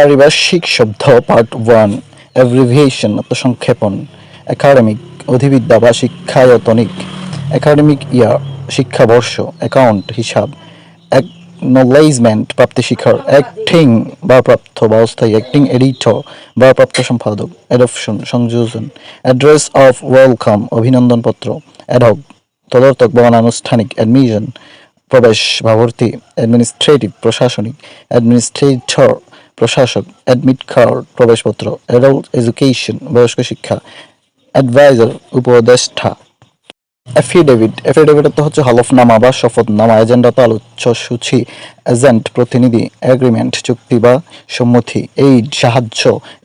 পারিভাষিক শব্দ part one abbreviation সংক্ষেপণ একাডেমিক অধিবিদ্যা বা শিক্ষায়তনিক একাডেমিক ইয়ার শিক্ষাবর্ষ অ্যাকাউন্ট হিসাব একনোলাইজমেন্ট প্রাপ্তি শিখর অ্যাক্টিং ভারপ্রাপ্ত বা অস্থায়ী অ্যাক্টিং এডিটর ভারপ্রাপ্ত সম্পাদক অ্যাডপশন সংযোজন অ্যাড্রেস অফ ওয়েলকাম অভিনন্দনপত্র অ্যাডক তদর্থক বা অনানুষ্ঠানিক অ্যাডমিশন প্রবেশ বা ভর্তি অ্যাডমিনিস্ট্রেটিভ প্রশাসনিক অ্যাডমিনিস্ট্রেটর প্রশাসক অ্যাডমিট কার্ড প্রবেশপত্র অ্যাডাল্ট এডুকেশন বয়স্ক শিক্ষা অ্যাডভাইজার উপদেষ্টা অ্যাফিডেভিট অ্যাফিডেভিট তো হচ্ছে হলফনামা বা শপথনামা, এজেন্ডা তো আলোচ্য সূচি, এজেন্ট, প্রতিনিধি এগ্রিমেন্ট, চুক্তি বা সম্মতি, এইড, সাহায্য,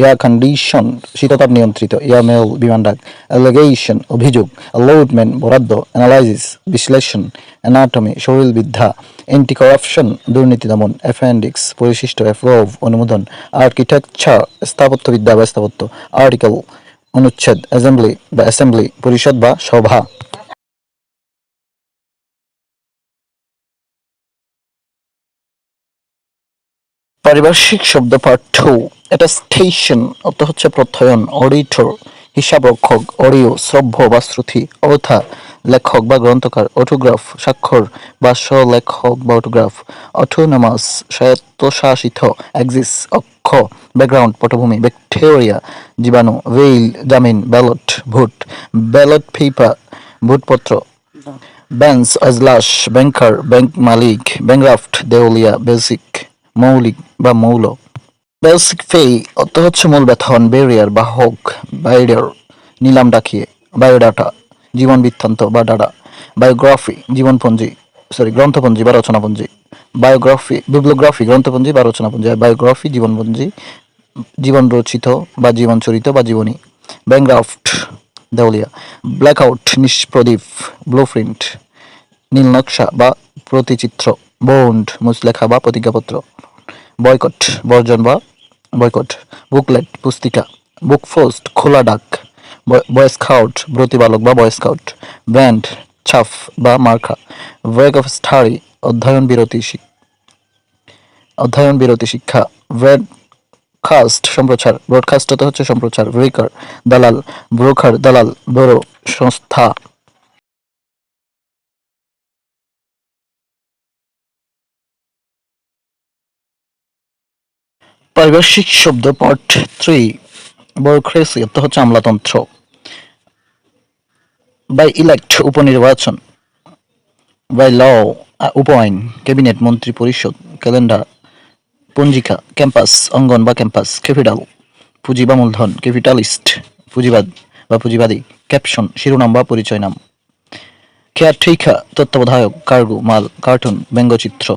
এয়ার কন্ডিশন, শীততাপ নিয়ন্ত্রিত, এয়ার মেল, বিমান ডাক অ্যালিগেশন অভিযোগ অ্যালাউটমেন্ট বরাদ্দ, অ্যানালাইসিস, বিশ্লেষণ, অ্যানাটমি শরীরবিদ্যা এন্টি করাপশন দুর্নীতি দমন, অ্যাপেন্ডিক্স, পরিশিষ্ট, অ্যাপ্রুভ, অনুমোদন, আর্কিটেকচার, স্থাপত্যবিদ্যা বা স্থাপত্য আর্টিকেল অনুচ্ছেদ, অ্যাসেম্বলি বা অ্যাসেম্বলি, পরিষদ বা সভা। পারিভাষিক শব্দ পার্ট টু এটা স্টেশন অর্থ হচ্ছে প্রত্যয়ন অডিটর হিসাবরক্ষক অডিও শ্রব্য বা শ্রুতি অথা লেখক বা গ্রন্থকার অটোগ্রাফ স্বাক্ষর বা স্বলেখক বা অটোগ্রাফ অটোনমাস স্বায়ত্তশাসিত এক্সিস অক্ষ ব্যাকগ্রাউন্ড পটভূমি ব্যাকটেরিয়া জীবাণু ওয়েইল জামিন ব্যালট ভোট ব্যালট পেপার ভোটপত্র ব্যান্স আজলাস ব্যাংকার ব্যাংক মালিক ব্যাংক্রাফট দেউলিয়া বেসিক মৌলিক বা মৌল। বেসিক ফে অর্থ হচ্ছে মূল বেতন বেরিয়ার বা হোক বাইরের নিলাম ডাকিয়ে বায়োডাটা জীবন বৃত্তান্ত বা ডাটা বায়োগ্রাফি জীবনপঞ্জি সরি গ্রন্থপঞ্জি বা রচনাপঞ্জি বায়োগ্রাফি বিপ্লোগ্রাফি গ্রন্থপঞ্জি বা রচনাপঞ্জি বায়োগ্রাফি জীবনপঞ্জি জীবন রচিত বা জীবন চরিত বা জীবনী। ব্যাংগ্রাফট দেউলিয়া ব্ল্যাকআউট নিষ্প্রদীপ ব্লুপ্রিন্ট নীল নকশা বা প্রতিচিত্র বন্ড মুচলেখা বা প্রতিজ্ঞাপত্র। বয়কট, বর্জন বা বয়কট বুকলেট পুস্তিকা বুকফোস্ট খোলা ডাক, বয় স্কাউট ব্রতিবালক বা বয় স্কাউট ব্র্যান্ড ছাফ বা মার্কা ব্রেক অফ স্টাডি অধ্যয়ন বিরতি অধ্যয়ন বিরতি শিক্ষা ব্রডকাস্ট সম্প্রচার ব্রডকাস্ট হচ্ছে সম্প্রচার, ব্রেকার, দালাল, ব্রোকার, দালাল বড় সংস্থা পারিভাষিক শব্দ পার্ট থ্রি ব্যুরোক্রেসি অর্থ হচ্ছে আমলাতন্ত্র। বাই ইলেক্ট উপনির্বাচন বাই ল উপ আইন ক্যাবিনেট মন্ত্রী, পরিষদ ক্যালেন্ডার পঞ্জিকা ক্যাম্পাস অঙ্গন বা ক্যাম্পাস ক্যাপিটাল পুঁজি বা মূলধন ক্যাপিটালিস্ট পুঁজিবাদ বা পুঁজিবাদী ক্যাপশন শিরোনাম বা পরিচয় নাম কেয়ারটেকার তত্ত্বাবধায়ক কার্গো মাল কার্টুন ব্যঙ্গচিত্র।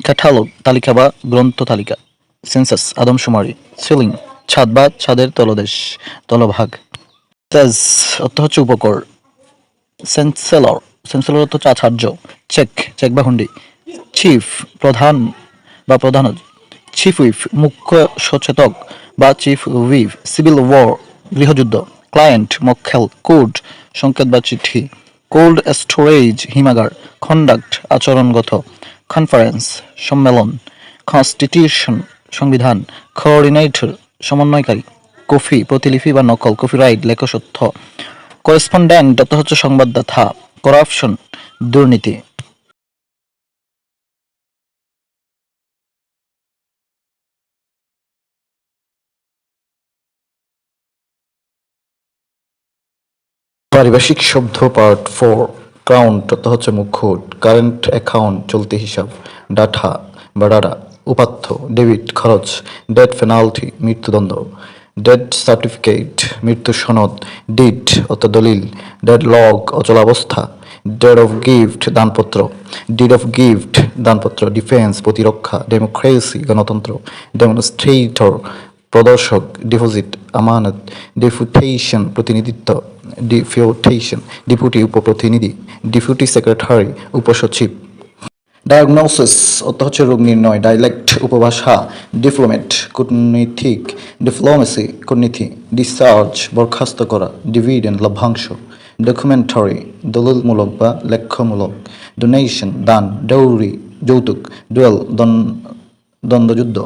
ক্যাটালগ তালিকা বা গ্রন্থ তালিকা। সেন্সাস আদমশুমারি সিলিং, ছাদ বা ছাদের তলদেশ, তলভাগ। সেজ অর্থ হচ্ছে উপকর। সেন্সেলর সেন্সেলর অর্থ হচ্ছে আচার্য। চেক চেক বা হুন্ডি। চিফ, প্রধান বা প্রধান চিফ উইফ, মুখ্য সচেতক বা চিফ উইফ। সিভিল ওয়ার, গৃহযুদ্ধ। ক্লায়েন্ট মক্কেল কোড, সংকেত বা চিঠি। কোল্ড স্টোরেজ, হিমাগার, কন্ডাক্ট, আচরণগত। কনফারেন্স, সম্মেলন। কনস্টিটিউশন সংবিধান কোঅর্ডিনেটর সমন্বয়কারী, কফি, প্রতিলিপি বা নকল কপিরাইট লেখসত্য করেসপন্ডেন্ট অর্থ হচ্ছে সংবাদদাতা করাপশন দুর্নীতি। পারিভাষিক শব্দ পার্ট ফোর কাউন্ট অর্থ হচ্ছে মুখ্যুট কারেন্ট অ্যাকাউন্ট চলতি হিসাব ডাটা বা ডাটা উপাত্ত, ডেবিট, খরচ ডেট পেনাল্টি মৃত্যুদণ্ড ডেথ সার্টিফিকেট মৃত্যু সনদ ডিট অর্থ দলিল ডেড লগ অচলাবস্থা ডেড অফ গিফট দানপত্র ডিড অফ গিফট দানপত্র ডিফেন্স প্রতিরক্ষা ডেমোক্রেসি গণতন্ত্র ডেমনস্ট্রেটর প্রদর্শক ডিপোজিট আমানত ডেপুটেশন প্রতিনিধিত্ব ডিফিউটেশন ডিপুটি উপপ্রতিনিধি ডিপুটি সেক্রেটারি উপসচিব ডায়াগনোসিস অর্থ হচ্ছে রোগ নির্ণয় ডাইলেক্ট উপভাষা ডিপ্লোমেট কূটনৈতিক ডিপ্লোমেসি কূটনীতি ডিসচার্জ বরখাস্ত করা ডিভিডেন্ড লভ্যাংশ ডকুমেন্টারি দলিলমূলক বা লেখ্যমূলক ডোনেশন দান ডৌরি যৌতুক ডুয়েল দ্বন্দ্বযুদ্ধ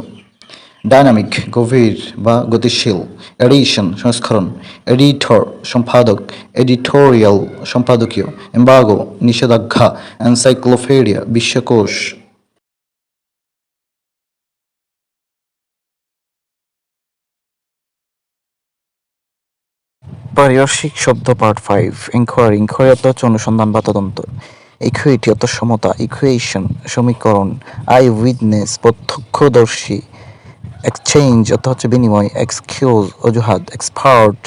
ডাইনামিক, গভীর বা গতিশীল, এডিশন, সংস্করণ, এডিটর, সম্পাদক, এডিটোরিয়াল, সম্পাদকীয়, এম্বাগো, নিষেধাজ্ঞা, এনসাইক্লোফেডিয়া, বিশ্বকোষ। পারিপার্শ্বিক শব্দ পার্ট ফাইভ ইনকোয়ারি ইনকোয়ারি অর্থ হচ্ছে অনুসন্ধান বা তদন্ত। ইকুইটি অর্থ সমতা ইকুয়েশন সমীকরণ আই উইটনেস প্রত্যক্ষদর্শী এক্সচেঞ্জ অর্থ হচ্ছে বিনিময় এক্সকিউজ অজুহাত এক্সপার্ট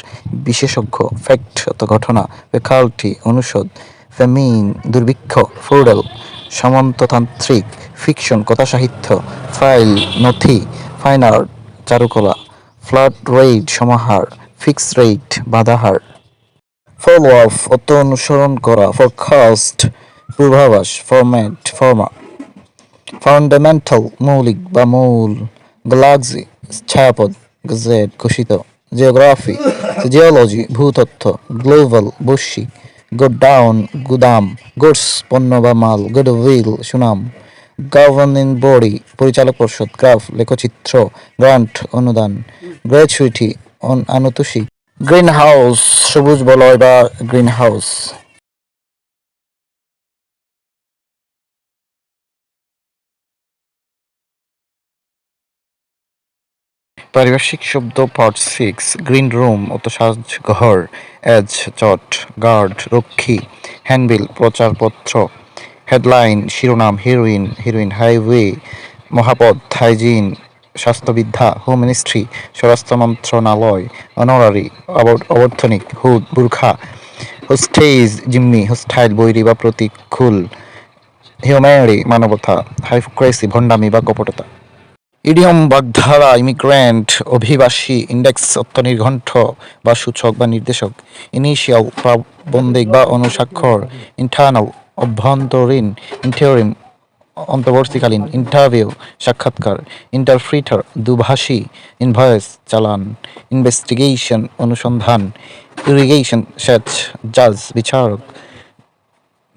বিশেষজ্ঞ ফ্যাক্ট অর্থ ঘটনা ফ্যাকাল্টি অনুষদ ফেমিন দুর্ভিক্ষ ফ্লোরাল সামন্ততান্ত্রিক ফিকশন কথা সাহিত্য ফাইল নথি ফাইন আর্ট চারুকলা ফ্ল্যাট রেট সমাহার ফিক্স রেট বাধাহার। ফলো আপ অর্থ অনুসরণ করা ফরকাস্ট পূর্বাভাস ফরম্যাট ফর্মা ফাউন্ডামেন্টাল মৌলিক বা মূল। গ্যালাক্সি ছায়াপথ গজেট ঘোষিত জিওগ্রাফি জিওলজি ভূতত্ত্ব গ্লোবাল বৈশ্বিক গোডাউন গুদাম গুডস পণ্য বা মাল গুডউইল সুনাম গভর্নিং বডি পরিচালক পর্ষদ গ্রাফ লেখচিত্র গ্রান্ট অনুদান গ্র্যাচুইটি আনুতোষিক গ্রিন হাউস সবুজ বলয় বা গ্রিন হাউস পারিপার্শ্বিক শব্দ পার্ট সিক্স গ্রিন রুম সাজঘর এজ চট গার্ড রক্ষী হ্যান্ডবিল প্রচারপত্র হেডলাইন শিরোনাম হিরোইন হিরোইন হাইওয়ে মহাপদ হাইজিন স্বাস্থ্যবিদ্যা হোম মিনিস্ট্রি স্বরাষ্ট্র মন্ত্রণালয় অনারারি অবর্থনিক হুদ, বুর্খা হোস্টেজ জিম্মি হোস্টাইল বৈরী বা প্রতিকূল হিউম্যানি মানবতা হাইফোক্রেসি ভণ্ডামি বা কপটতা। ইডিয়ম বাগধারা ইমিগ্রেন্ট অভিবাসী ইন্ডেক্স অর্থনির্ঘণ্ট বা সূচক বা নির্দেশক, ইনিশিয়াল প্রাবন্ধিক বা অনুস্বাক্ষর ইন্টারনাল অভ্যন্তরীণ ইন্টারিম অন্তর্বর্তীকালীন ইন্টারভিউ সাক্ষাৎকার ইন্টারপ্রিটার দুভাষী ইনভয়েস চালান ইনভেস্টিগেশন অনুসন্ধান ইরিগেশন সেচ জাজ বিচারক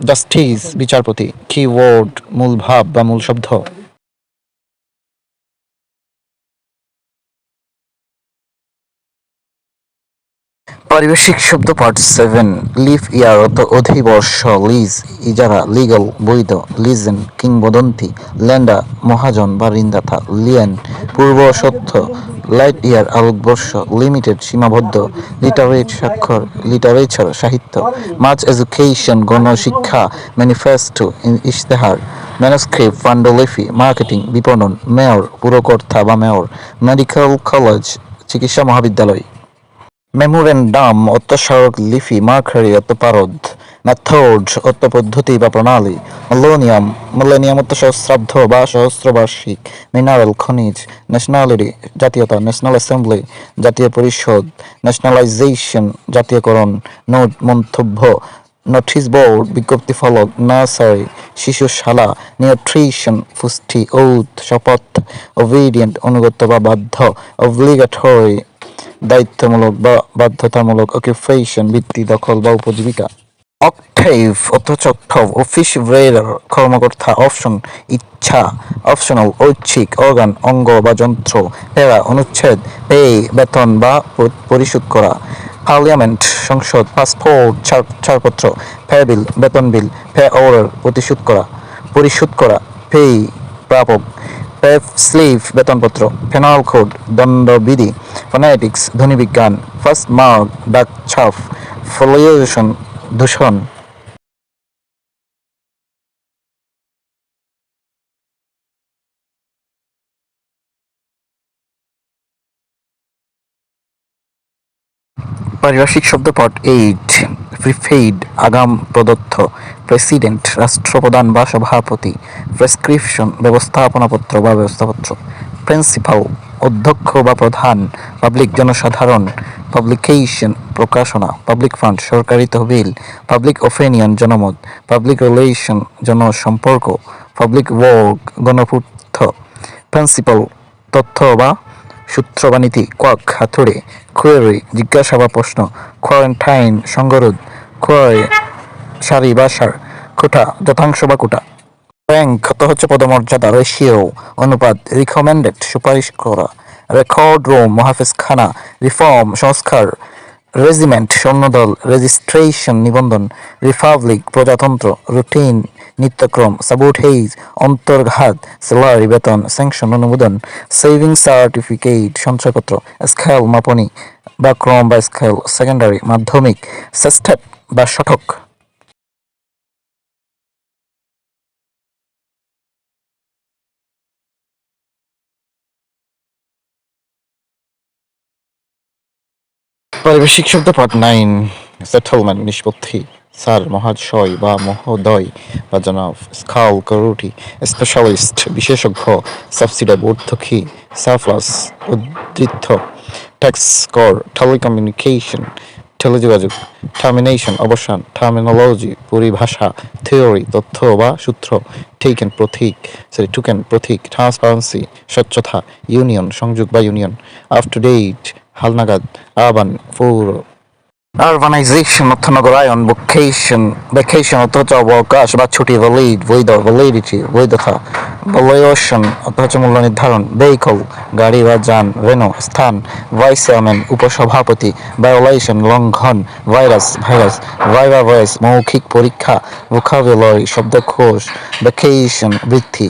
জাস্টিস বিচারপতি কিওয়ার্ড মূল ভাব বা মূল শব্দ। পারিবেশিক শব্দ পার্ট সেভেন লিফ ইয়ার অর্থ অধিবর্ষ লিজ ইজারা লিগাল বৈধ লিজেন কিংবদন্তি ল্যান্ডা মহাজন বা ঋণদাতা লিয়েন পূর্ব সত্য লাইট ইয়ার আলোকবর্ষ লিমিটেড সীমাবদ্ধ লিটারেট স্বাক্ষর লিটারেচার সাহিত্য মাচ এডুকেশন গণশিক্ষা ম্যানিফেস্টো ইশতেহার ম্যানুস্ক্রিপ্ট পাণ্ডুলিপি মার্কেটিং বিপণন মেয়র পুরকর্তা বা মেয়র মেডিকেল কলেজ চিকিৎসা মহাবিদ্যালয়। মেমোরেন্ডাম অত্যাসরক লিপি, মার্কারি, অত্যপারদ, মেথড অত্য পদ্ধতি বা প্রণালী, মলোনিয়াম, মিলেনিয়াম অত্য সহস্রাব্দ বা সহস্রবার্ষিক, মিনারেল খনিজ, ন্যাশনালিটি, জাতীয়তা, ন্যাশনাল অ্যাসেম্বলি, জাতীয় পরিষদ, ন্যাশনালাইজেশন, জাতীয়করণ, নোট, মন্তব্য, নোটিশ বোর্ড, বিজ্ঞপ্তি ফলক, নার্সারি, শিশুশালা, নিউট্রিশন, পুষ্টি ঔত শপথ ওভিডিয়েন্ট অনুগত বা বাধ্য, অব্লিগেটরি দায়িত্বমূলক বা বাধ্যতামূলক অকুপেশন বৃত্তি দখল বা উপজীবিকা। অক্টেভ অথচ অক্টভ অফিস ব্রেডার কর্মকর্তা অপশন ইচ্ছা অপশনাল ঐচ্ছিক অর্গান অঙ্গ বা যন্ত্র পেরা অনুচ্ছেদ পে বেতন বা পরিশোধ করা। পার্লিয়ামেন্ট সংসদ পাসপোর্ট ছাড়পত্র ফে বিল বেতন বিল ফে অর্ডার প্রতিশোধ করা। পরিশোধ করা পে প্রাপক পেফ স্লিভ বেতনপত্র ফেনল কোড দণ্ডবিধি। ফোনেটিক্স ধ্বনিবিজ্ঞান ফার্স্ট মার্ক ডাক ছাফ ফলিউশন দূষণ পারিভাষিক শব্দ পার্ট এইট প্রিফেইড আগাম প্রদত্ত প্রেসিডেন্ট রাষ্ট্রপ্রধান বা সভাপতি প্রেসক্রিপশন ব্যবস্থাপনাপত্র বা ব্যবস্থাপত্র প্রিন্সিপাল অধ্যক্ষ বা প্রধান পাবলিক জনসাধারণ পাবলিকেশন প্রকাশনা পাবলিক ফান্ড সরকারি তহবিল পাবলিক ওপিনিয়ন জনমত পাবলিক রিলেশন জনসম্পর্ক পাবলিক ওয়ার্ক গণপূর্থ প্রিন্সিপাল তথ্য বা সূত্র বা নীতি কোয়াক হাতুড়ে কোয়েরি জিজ্ঞাসা বা প্রশ্ন কোয়ারেন্টাইন সঙ্গরোধ কোয়ারে সারি বা সার কোটা যথাংশ বা কোটা। র্যাঙ্ক কত হচ্ছে পদমর্যাদা? রেশিও অনুপাত রিকমেন্ডেড সুপারিশ করা। রেকর্ড রুম মহাফেজখানা রিফর্ম সংস্কার রেজিমেন্ট সৈন্যদল রেজিস্ট্রেশন নিবন্ধন রিপাবলিক প্রজাতন্ত্র রুটিন নিত্যক্রম সাবুটেজ অন্তর্ঘাত স্যালারি বেতন স্যাংশন অনুমোদন সেভিং সার্টিফিকেট সঞ্চয়পত্র স্কেল মাপনী, বা ক্রম বা স্কেল সেকেন্ডারি মাধ্যমিক সেস্টেট বা শতক। পারিবেশিক শব্দ পার্ট নাইন সেটেলমেন্ট নিষ্পত্তি, স্যার, মহাশয় বা মহোদয় বা জনাব স্কাল করুটি স্পেশালিস্ট বিশেষজ্ঞ সাবসিডার ঊর্ধ্বক্ষী সাফলাস উদ্ধৃত ট্যাক্স কর টেলিকমিউনিকেশন টেলিযোগাযোগ টার্মিনেশন অবসান টার্মিনোলজি পরিভাষা থিওরি তথ্য বা সূত্র ঠিক টেকেন প্রতীক সরি টুকেন প্রতীক ট্রান্সপারেন্সি স্বচ্ছতা ইউনিয়ন সংযোগ বা ইউনিয়ন আপ টু ডেট হালনাগাদ, আহ্বান পৌর আরবানাইজেশন অর্থ নগরায়ন ভোকেশন ভ্যাকেশন অর্থ হচ্ছে অবকাশ বা ছুটি ভ্যালিড বৈধ ভ্যালিডিটি বৈধতা ভ্যালুয়েশন অর্থ হচ্ছে মূল্য নির্ধারণ ভেহিকল গাড়ি বা যান রেনো স্থান ভাইস চেয়ারম্যান উপসভাপতি ভায়োলেশন লঙ্ঘন ভাইরাস ভাইরাস ভাইভা ভয়েস মৌখিক পরীক্ষা ভোকাবুলারি শব্দকোষ ভ্যাকেশন বৃদ্ধি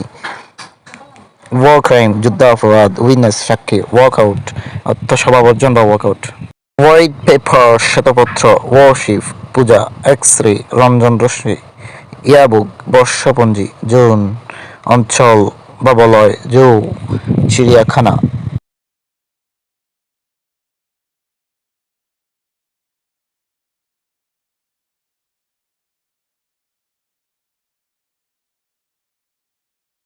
ওয়ার ক্রাইম যুদ্ধাপরাধ উইটনেস সাক্ষী ওয়ার্কআউট অর্থ বর্জন বা ওয়ার্কআউট হোয়াইট পেপার শ্বেতপত্র ওয়ারশিপ পূজা এক্স রে রঞ্জন রশ্মি ইয়াবুক বর্ষপঞ্জি, জুন, অঞ্চল বা বলয় জৌ চিড়িয়াখানা।